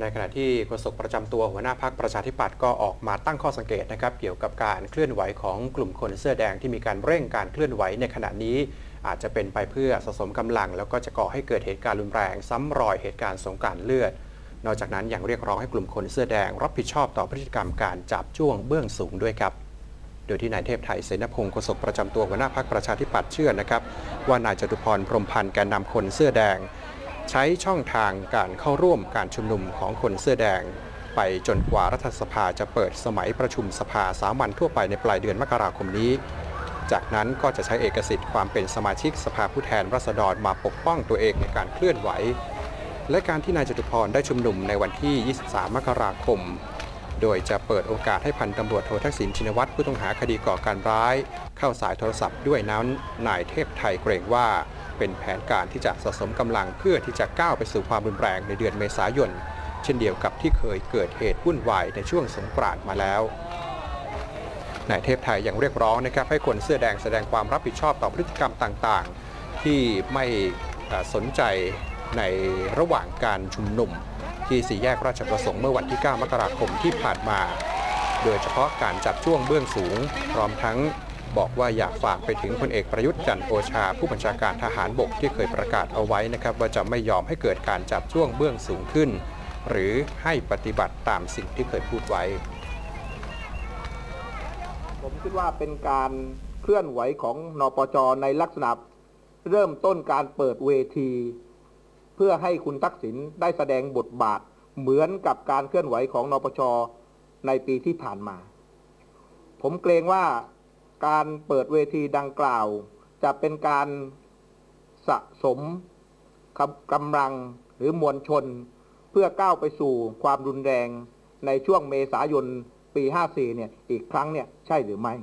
ในขณะที่โฆษกประจำตัวหัวหน้าพักประชาธิปัตย์ก็ออกมาตั้งข้อสังเกตนะครับเกี่ยวกับการเคลื่อนไหวของกลุ่มคนเสื้อแดงที่มีการเร่งการเคลื่อนไหวในขณะนี้ อาจจะเป็นไปเพื่อสะสมกำลัง แล้วก็จะก่อให้เกิดเหตุการณ์รุนแรง ซ้ำรอยเหตุการณ์สงกรารเลือด นอกจากนั้นยังเรียกร้องให้กลุ่มคนเสื้อแดง รับผิดชอบต่อพฤติกรรมการจับจ้วงเบื้องสูงด้วยครับโดยที่นายเทพไทยเสนพงศ์โฆษกประจำตัวหัวหน้าพักประชาธิปัตย์เชื่อนะครับว่านายจตุพรพรมพันธ์แกนนำคนเสื้อแดง ใช้ช่องทางการเข้าร่วมการชุมนุมของคนเสื้อแดง ไปจนกว่ารัฐสภาจะเปิดสมัยประชุมสภาสามัญทั่วไปในปลายเดือนมกราคมนี้ จากนั้นก็จะใช้เอกสิทธิ์ความเป็นสมาชิกสภาผู้แทนราษฎรมาปกป้องตัวเองในการเคลื่อนไหว และการที่นายจตุพรได้ชุมนุมในวันที่ 23 มกราคม โดยจะเปิดโอกาสให้พันตำรวจโททักษิณชินวัตรผู้ต้องหาคดีก่อการร้าย เข้าสายโทรศัพท์ด้วยนั้นนายเทพไทยเกรงว่า เป็นแผนการที่จะสะสมกำลังเพื่อที่จะก้าวไปสู่ความรุนแรงในเดือนเมษายน เช่นเดียวกับที่เคยเกิดเหตุวุ่นวายในช่วงสงกรานต์มาแล้วนายเทพไทยยังเรียกร้องนะครับให้คนเสื้อแดงแสดงความรับผิดชอบต่อพฤติกรรมต่างๆ ที่ไม่สนใจในระหว่างการชุมนุม ที่สี่แยกราชประสงค์เมื่อวันที่ 9 มกราคมที่ผ่านมา โดยเฉพาะการจับช่วงเบื้องสูง พร้อมทั้ง บอกว่าอยากฝากไปถึงพลเอกประยุทธ์จันโอชา ผู้บัญชาการทหารบกที่เคยประกาศเอาไว้นะครับว่าจะไม่ยอมให้เกิดการจับช่วงเบื้องสูงขึ้น หรือให้ปฏิบัติตามสิ่งที่เคยพูดไว้ ผมคิดว่าเป็นการเคลื่อนไหวของนปจในลักษณะเริ่มต้นการเปิดเวที เพื่อให้คุณทักษิณได้แสดงบทบาทเหมือนกับการเคลื่อนไหวของนปจในปีที่ผ่านมา ผมเกรงว่า การเปิดเวทีดังกล่าว จะเป็นการสะสมกำลังหรือมวลชน เพื่อก้าวไปสู่ความรุนแรงในช่วงเมษายนปี 54 เนี่ย อีกครั้งเนี่ย ใช่หรือไม่